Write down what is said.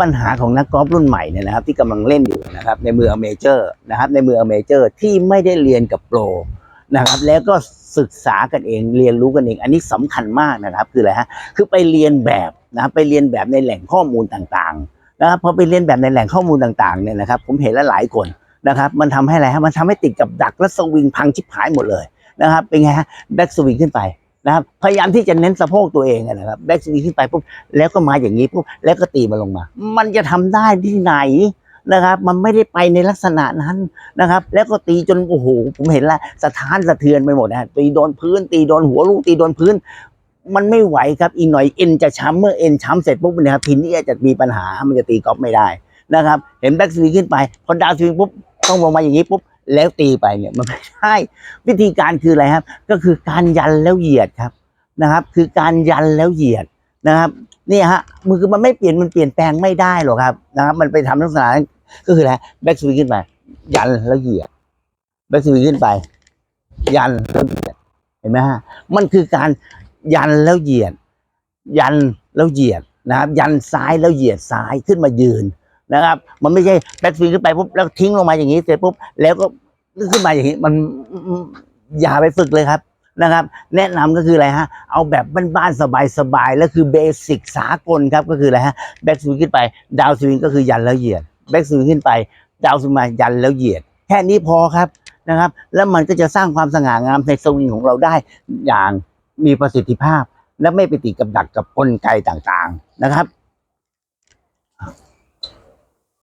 ปัญหาของนักกอล์ฟรุ่นใหม่เนี่ยนะครับที่กำลังเล่นอยู่นะครับในมือเมเจอร์นะครับในมือเมเจอร์ที่ไม่ได้เรียนกับโปรนะครับแล้วก็ศึกษากันเองเรียนรู้กันเอง อันนี้สำคัญมากนะครับคืออะไรฮะคือไปเรียนแบบนะครับไปเรียนแบบในแหล่งข้อมูลต่างๆนะครับพอไปเรียนแบบในแหล่งข้อมูลต่างๆเนี่ยนะครับผมเห็นแล้วหลายคนนะครับมันทำให้อะไรฮะมันทำให้ติดกับดักและสวิงพังชิบหายหมดเลยนะครับเป็นไงฮะแบ็กสวิงขึ้นไป นะครับ พยายามที่จะเน้นสะโพกตัวเองนะครับแบ็กสวิงขึ้นไปปุ๊บแล้วก็มาอย่างนี้ปุ๊บแล้วก็ตีมันลงมา มันจะทำได้ที่ไหนนะครับ มันไม่ได้ไปในลักษณะนั้นนะครับ แล้วก็ตีจนโอ้โหผมเห็นแล้วสะท้านสะเทือนไปหมดนะตีโดนพื้น ตีโดนหัวลูกตีโดนพื้น มันไม่ไหวครับอีกหน่อยเอ็นจะช้ำเมื่อเอ็นช้ำเสร็จปุ๊บเนะครับทีนี้จะมีปัญหามันจะตีกอล์ฟไม่ได้นะครับ เห็นแบ็กสวิงขึ้นไปพอดาวสวิงปุ๊บต้องลงมาอย่างนี้ปุ๊บ แล้วตีไปเนี่ยมันไม่ใช่วิธีการคืออะไรครับ ก็คือการยันแล้วเหยียดครับนะครับ คือการยันแล้วเหยียดนะครับนี่ฮะมือคือมันไม่เปลี่ยนมันเปลี่ยนแปลงไม่ได้หรอกครับนะครับ มันไปทำลักษณะก็คืออะไรแบ็กสวิงขึ้นไปยันแล้วเหยียดแบ็กสวิงขึ้นไป ยันแล้วเหยียดเห็นไหมฮะมันคือการยันแล้วเหยียด ยันแล้วเหยียดนะครับ ยันซ้ายแล้วเหยียดซ้ายขึ้นมายืน นะครับ มันไม่ใช่แบ็กสวิงขึ้นไปปุ๊บแล้วทิ้งลงมาอย่างนี้เสร็จปุ๊บแล้วก็ขึ้นมาอย่างนี้มันอย่าไปฝึกเลยครับนะครับ แนะนำก็คืออะไรฮะเอาแบบบ้านๆสบายๆแล้วคือเบสิกสากลครับก็คืออะไรฮะแบ็กสวิงขึ้นไป ดาวสวิงก็คือยันแล้วเหยียดแบ็กสวิงขึ้นไป ดาวสวิงมายันแล้วเหยียด แค่นี้พอครับนะครับ แล้วมันก็จะสร้างความสง่างามในสวิงของเราได้อย่างมีประสิทธิภาพ และไม่ไปติดกับดักกับกลไกต่างๆนะครับ